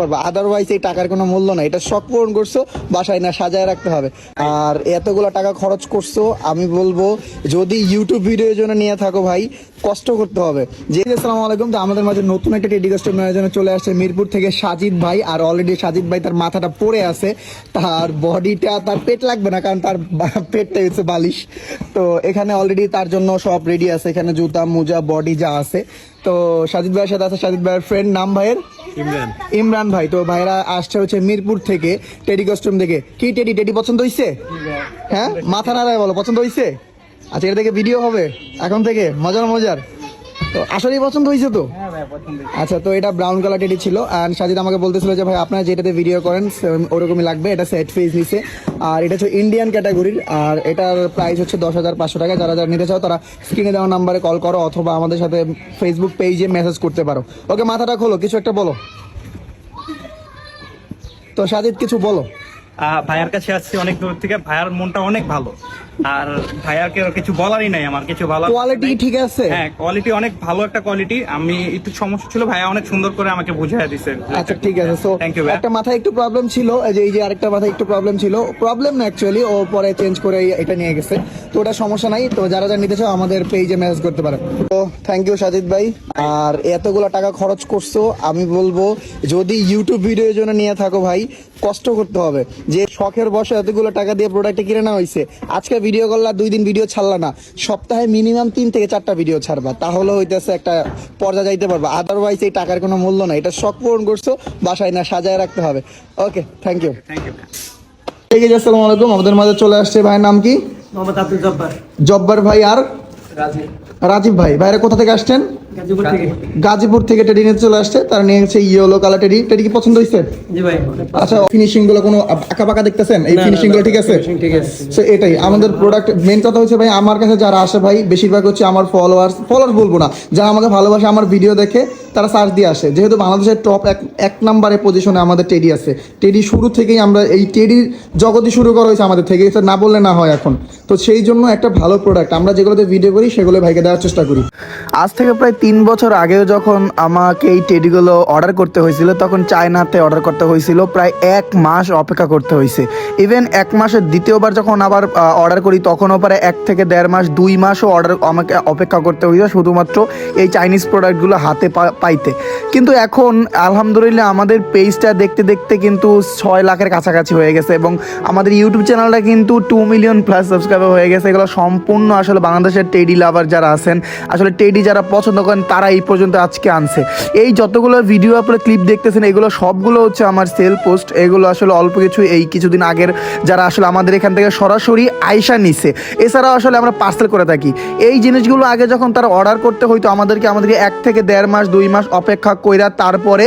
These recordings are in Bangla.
পারব। আদারওয়াইজ এই টাকার কোনো মূল্য নাই। এটা শখ পূরণ করছ, বাসায় না সাজায় রাখতে হবে। আর এতগুলো টাকা খরচ করছ, আমি বলব যদি ইউটিউব ভিডিওর জন্য নিয়ে থাকো ভাই, কষ্ট করতে হবে। জি আসসালামু আলাইকুম, তো আমাদের মাঝে নতুন একটা টেডি কাস্টমারের জন্য চলে আসছে মিরপুর থেকে সাজিদ ভাই, আর অলরেডি সাজিদ ভাই তার মাথাটা পড়ে আছে। তার বডিটা তার পেট লাগবে না, কারণ তার পেটটাই হচ্ছে বালিশ। তো এখানে অলরেডি তার জন্য সব রেডি আছে। এখানে জুতা, মোজা বডি যা আছে। তো সাজিদ ভাইয়ের সাথে আছে সাজিদ ভাইয়ের ফ্রেন্ড নাম ভাইয়ের? ইমরান। ইমরান ভাই। তো ভাইরা আসছে হচ্ছে মিরপুর থেকে টেডি কস্টিউম থেকে কি টেডি? টেডি পছন্দ হইছে? হ্যাঁ? মাথা নাড়ায় বলো পছন্দ হইছে? আচ্ছা এটা থেকে ভিডিও হবে। এখন থেকে মজার মজার। তো আসলেই পছন্দ হয়েছে তো? আচ্ছা তো এটা ব্রাউন কালার টেডি ছিল। অ্যান্ড সাজিদ আমাকে বলতেছিল যে ভাই আপনারা যেটাতে ভিডিও করেন ওরকমই লাগবে। এটা সেট ফেস নিছে আর এটা হচ্ছে ইন্ডিয়ান ক্যাটাগরির আর এটার প্রাইস হচ্ছে দশ হাজার পাঁচশো টাকা। যারা যারা নিতে চাও তারা স্ক্রিনে দেওয়া নাম্বারে কল করো অথবা আমাদের সাথে ফেসবুক পেজে মেসেজ করতে পারো। ওকে মাথাটা খোলো কিছু একটা বলো। তো সাজিদ কিছু বলো। ভাইয়ার কাছে আসছি অনেক দূর থেকে। ভাইয়ার মনটা অনেক ভালো। আর ভাইয়াকে কিছু বলারই নাই আমার কিছু বলার কোয়ালিটি ঠিক আছে? হ্যাঁ কোয়ালিটি অনেক ভালো একটা কোয়ালিটি আমি একটু সমস্যা ছিল ভাইয়া অনেক সুন্দর করে আমাকে বুঝিয়ে দিছে। আচ্ছা ঠিক আছে। সো একটা মাথায় একটু প্রবলেম ছিল এই যে এই যে আরেকটা মাথায় একটু প্রবলেম ছিল। প্রবলেম না অ্যাকচুয়ালি ও পরে চেঞ্জ করে এটা নিয়ে গেছে। তো ওটা সমস্যা নাই। তো যারা যারা নিতে চাও আমাদের পেজে মেসেজ করতে পারে। তো থ্যাংক ইউ সাজিদ ভাই। আর এতগুলো টাকা খরচ করছ আমি বলব যদি ইউটিউব ভিডিওর জন্য নিয়ে থাকো ভাই কষ্ট করতে হবে। যে শখের বসে এতগুলো টাকা দিয়ে প্রোডাক্টটা কিনে নেওয়া হয়েছে আজকে ভিডিও করলা দুই দিন ভিডিও ছাড়লা না। সপ্তাহে মিনিমাম তিন থেকে চারটা ভিডিও ছাড়বা। তাহলে হইতেছে একটা পর্যা যাইতে পারবা। আদারওয়াইজ এই টাকার কোনো মূল্য না এটা শখ পূরণ করছ বাসায় না সাজায় রাখতে হবে। Okay thank you thank you ঠিক আছে আসসালামু আলাইকুম। আমাদের মাঝে চলে আসছে ভাইয়ের নাম কি? মোহাম্মদ আব্দুল জব্বার। জব্বার ভাই আর? রাজীব। রাজীব ভাই। ভাইরা কোথা থেকে আসছেন? গাজীপুর থেকে। ট্রেডিং এ টেডি চলে আসছে তারা নিয়ে গেছে ইয়েলো কালার টেডি। টেডি কি পছন্দ হয়েছে? জি ভাই। আচ্ছা ফিনিশিংগুলো কোনো আঁকা পাকা দেখতেছেন? এই ফিনিশিংগুলো ঠিক আছে? ঠিক আছে। So, এটাই। আমাদের প্রোডাক্ট মেন কথা হচ্ছে ভাই আমার কাছে যারা আসে ভাই বেশিরভাগ হচ্ছে আমার ফলোয়ার্স ফলোয়ার্স বলব না যারা আমাকে ভালোবাসে আমার ভিডিও দেখে তারা সার্চ দিয়ে আসে। যেহেতু বাংলাদেশের টপ এক এক নম্বরে পজিশনে আমাদের টেডি আছে। টেডি শুরু থেকেই আমরা এই টেডির জগতই শুরু করা হয়েছে আমাদের থেকে। এটা না বললে না হয় এখন। তো সেই জন্য একটা ভালো প্রোডাক্ট আমরা যেগুলোতে ভিডিও করি, সেগুলো ভাইকে দেওয়ার চেষ্টা করি। আজ থেকে প্রায় তিন বছর আগেও যখন আমাকে এই টেডিগুলো অর্ডার করতে হয়েছিল, তখন চায়নাতে অর্ডার করতে হয়েছিল। প্রায় এক মাস অপেক্ষা করতে হয়েছে। ইভেন এক মাসের দ্বিতীয়বার যখন আবার অর্ডার করি, তখনও পরে এক থেকে দেড় মাস, দুই মাসও অর্ডার আমাকে অপেক্ষা করতে হয়েছে শুধুমাত্র এই চাইনিজ প্রোডাক্টগুলো হাতে পাইতে। কিন্তু এখন, আলহামদুলিল্লাহ, আমাদের পেজটা দেখতে দেখতে কিন্তু ছয় লাখের কাছাকাছি হয়ে গেছে এবং আমাদের ইউটিউব চ্যানেলটা কিন্তু টু মিলিয়ন প্লাস সাবস্ক্রাইবার হয়ে গেছে। এগুলো সম্পূর্ণ আসলে বাংলাদেশের টেডি লাভার যারা আছেন, আসলে টেডি যারা পছন্দ করেন, তারা এই পর্যন্ত আজকে আনছে। এই যতগুলো ভিডিও আপনারা ক্লিপ দেখতেছেন, এগুলো সবগুলো হচ্ছে আমার সেল পোস্ট এগুলো আসলে অল্প কিছু, এই কিছুদিন আগের যারা আসলে আমাদের এখান থেকে সরাসরি আইসা নিছে। এছাড়াও আসলে আমরা পার্সেল করে থাকি। এই জিনিসগুলো আগে যখন তারা অর্ডার করতে হইতো, আমাদেরকে আমাদেরকে এক থেকে দেড় মাস, দুই মাস অপেক্ষা কইরা তারপরে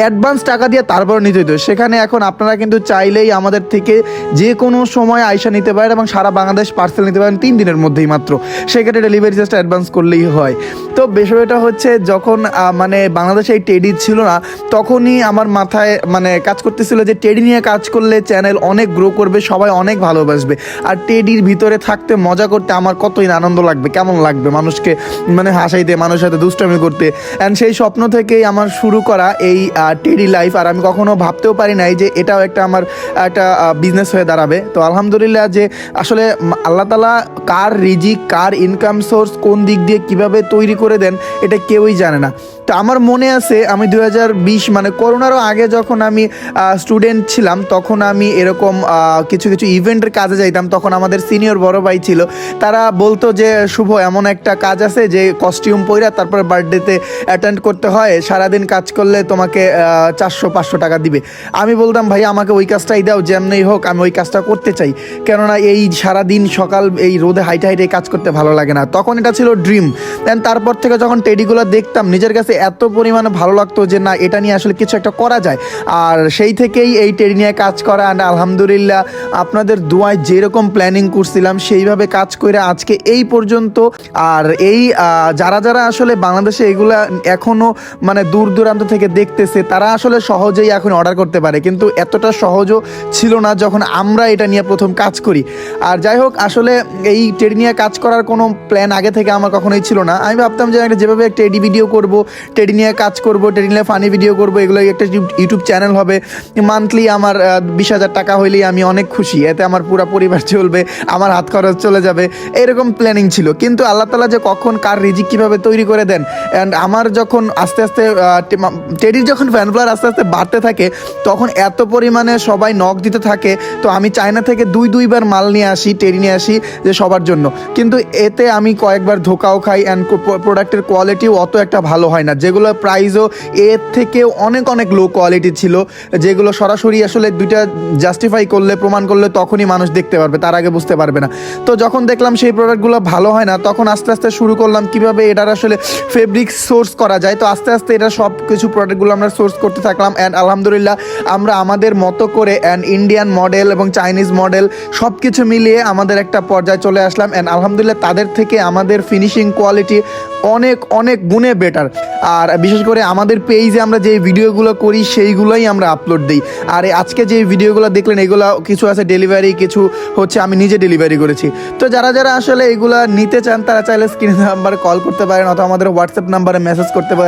অ্যাডভান্স টাকা দিয়ে তারপরে নিতে হইতো। সেখানে এখন আপনারা কিন্তু চাইলেই আমাদের থেকে যে কোনো সময় আয়সা নিতে পারেন এবং সারা বাংলাদেশ পার্সেল নিতে পারেন তিন দিনের মধ্যেই মাত্র। সেক্ষেত্রে ডেলিভারি চার্জটা অ্যাডভান্স করলেই হয়। তো বিষয়টা হচ্ছে যখন মানে বাংলাদেশে এই টেডি ছিল না, তখনই আমার মাথায় মানে কাজ করতেছিল যে টেডি নিয়ে কাজ করলে চ্যানেল অনেক গ্রো করবে, সবাই অনেক ভালোবাসবে। আর টেডির ভিতরে থাকতে, মজা করতে আমার কতই আনন্দ লাগবে, কেমন লাগবে মানুষকে মানে হাসাইতে, মানুষের সাথে দুষ্টামি করতে। অ্যান্ড সেই স্বপ্ন থেকেই আমার শুরু করা এই টেডি লাইফ আর আমি কখনো ভাবতেও পারি নাই যে এটাও একটা আমার, একটা বিজনেস হয়ে দাঁড়াবে। তো আলহামদুলিল্লাহ যে আসলে আল্লাহ তালা কার রিজিক, কার ইনকাম সোর্স কোন দিক দিয়ে কীভাবে তৈরি করে দেন, এটা কেউই জানে না। তো আমার মনে আছে, আমি দু হাজার বিশ মানে করোনারও আগে যখন আমি স্টুডেন্ট ছিলাম, তখন আমি এরকম কিছু কিছু ইভেন্টের কাজে যাইতাম, তখন আমাদের সিনিয়র বড় ভাই ছিল, তারা বলতো যে, শুভ, এমন একটা কাজ আছে যে কস্টিউম পইরা তারপর বার্থডেতে অ্যাটেন্ড করতে হয়, সারাদিন কাজ করলে তোমাকে চারশো, পাঁচশো টাকা দিবে। আমি বলতাম, ভাই, আমাকে ওই কাজটাই দাও, যেমনই হোক, আমি ওই কাজটা করতে চাই। কেননা এই সারাদিন সকাল, এই রোদে হাইটে হাইটে কাজ করতে ভালো লাগে না। তখন এটা ছিল ড্রিম। দেন তারপর থেকে যখন টেডিগুলো দেখতাম, নিজের কাছে এত পরিমাণে ভালো লাগতো যে, না, এটা নিয়ে আসলে কিছু একটা করা যায়। আর সেই থেকেই এই টেডি নিয়ে কাজ করা and আলহামদুলিল্লাহ আপনাদের দোয়ায় যেরকম প্ল্যানিং করছিলাম, সেইভাবে কাজ করে আজকে এই পর্যন্ত। আর এই যারা যারা আসলে বাংলাদেশে এগুলা এখন এখনও মানে দূর দূরান্ত থেকে দেখতেছে, তারা আসলে সহজেই এখন অর্ডার করতে পারে। কিন্তু এতটা সহজও ছিল না যখন আমরা এটা নিয়ে প্রথম কাজ করি। আর যাই হোক, আসলে এই টেডি নিয়ে কাজ করার কোনো প্ল্যান আগে থেকে আমার কখনোই ছিল না। আমি ভাবতাম যে একটা যেভাবে টেডি ভিডিও করব টেডি নিয়ে কাজ করব টেডি নিয়ে ফানি ভিডিও করব এগুলো একটা ইউটিউব চ্যানেল হবে। মান্থলি আমার বিশ হাজার টাকা হইলেই আমি অনেক খুশি। এতে আমার পুরো পরিবার চলবে, আমার হাত খরচ চলে যাবে, এরকম প্ল্যানিং ছিল। কিন্তু আল্লাহ তালা যে কখন কার রিজিক কীভাবে তৈরি করে দেন অ্যান্ড আমার যখন আস্তে আস্তে আহ, টেডির যখন ফ্যান ফলোয়ার আস্তে আস্তে বাড়তে থাকে তখন এত পরিমাণে সবাই নখ দিতে থাকে। তো আমি চায়না থেকে দুই দুইবার মাল নিয়ে আসি টেরি নিয়ে আসি যে সবার জন্য। কিন্তু এতে আমি কয়েকবার ধোকাও খাই অ্যান্ড প্রোডাক্টের কোয়ালিটিও অত একটা ভালো হয় না। যেগুলো প্রাইসও এর থেকে অনেক অনেক লো কোয়ালিটি ছিল যেগুলো সরাসরি আসলে দুইটা জাস্টিফাই করলে প্রমাণ করলে তখনই মানুষ দেখতে পারবে তার আগে বুঝতে পারবে না। তো যখন দেখলাম সেই প্রোডাক্টগুলো ভালো হয় না তখন আস্তে আস্তে শুরু করলাম কীভাবে এটার আসলে ফেব্রিক সোর্স করা যায়। তো আস্তে আস্তে এটা সব কিছু প্রোডাক্টগুলো আমরা সোর্স করতে থাকলাম অ্যান্ড আলহামদুলিল্লাহ আমরা আমাদের মতো করে অ্যান্ড ইন্ডিয়ান মডেল এবং চাইনিজ মডেল সব কিছু মিলিয়ে আমাদের একটা পর্যায়ে চলে আসলাম অ্যান্ড আলহামদুলিল্লাহ তাদের থেকে আমাদের ফিনিশিং কোয়ালিটি অনেক অনেক গুণে বেটার আর বিশেষ করে আমাদের পেজে আমরা যে ভিডিওগুলো করি, সেইগুলোই আমরা আপলোড দিই। আর আজকে যে ভিডিওগুলো দেখলেন, এগুলো কিছু আছে ডেলিভারি কিছু হচ্ছে আমি নিজে ডেলিভারি করেছি। তো যারা যারা আসলে এগুলো নিতে চান, তারা চাইলে স্ক্রিনে নাম্বারে কল করতে পারেন অথবা আমাদের হোয়াটসঅ্যাপ নাম্বারে মেসেজ করতে পারেন।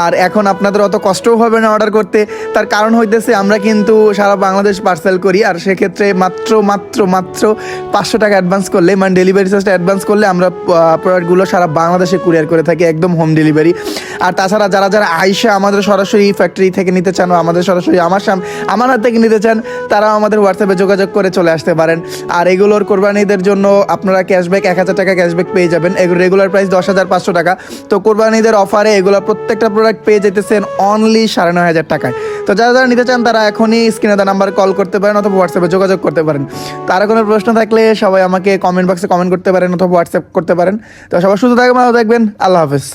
আর এখন আপনাদের অত কষ্টও হবে না অর্ডার করতে। তার কারণ হইতেছে আমরা কিন্তু সারা বাংলাদেশ পার্সেল করি, আর সেক্ষেত্রে মাত্র মাত্র মাত্র পাঁচশো টাকা অ্যাডভান্স করলে মানে ডেলিভারি চার্জটা অ্যাডভান্স করলে আমরা প্রোডাক্টগুলো সারা বাংলাদেশে কুরিয়ার করে থাকি, একদম হোম ডেলিভারি আর তাছাড়া যারা যারা আইসা আমাদের সরাসরি ফ্যাক্টরি থেকে নিতে চান আমাদের সরাসরি আমার সাম, আমার হাত থেকে নিতে চান, তারাও আমাদের হোয়াটসঅ্যাপে যোগাযোগ করে চলে আসতে পারেন। আর এগুলোর কোরবানিদের জন্য আপনারা ক্যাশব্যাক এক হাজার টাকা ক্যাশব্যাক পেয়ে যাবেন। এগুলো রেগুলার প্রাইস দশ হাজার পাঁচশো টাকা। তো কোরবানিদের অফারে এগুলো প্রত্যেকটা প্রোডাক্ট পেয়ে যেতেছেন অনলি সাড়ে নয় হাজার টাকায়। তো যারা যারা নিতে চান, তারা এখনই স্ক্রিনে তার নাম্বার কল করতে পারেন অথবা হোয়াটসঅ্যাপে যোগাযোগ করতে পারেন। তারা কোনো প্রশ্ন থাকলে সবাই আমাকে কমেন্ট বক্সে কমেন্ট করতে পারেন অথবা হোয়াটসঅ্যাপ করতে পারেন। তো সবাই সুস্থ থাকবেন, ভালো থাকবেন, আল্লাহ হাফেজ।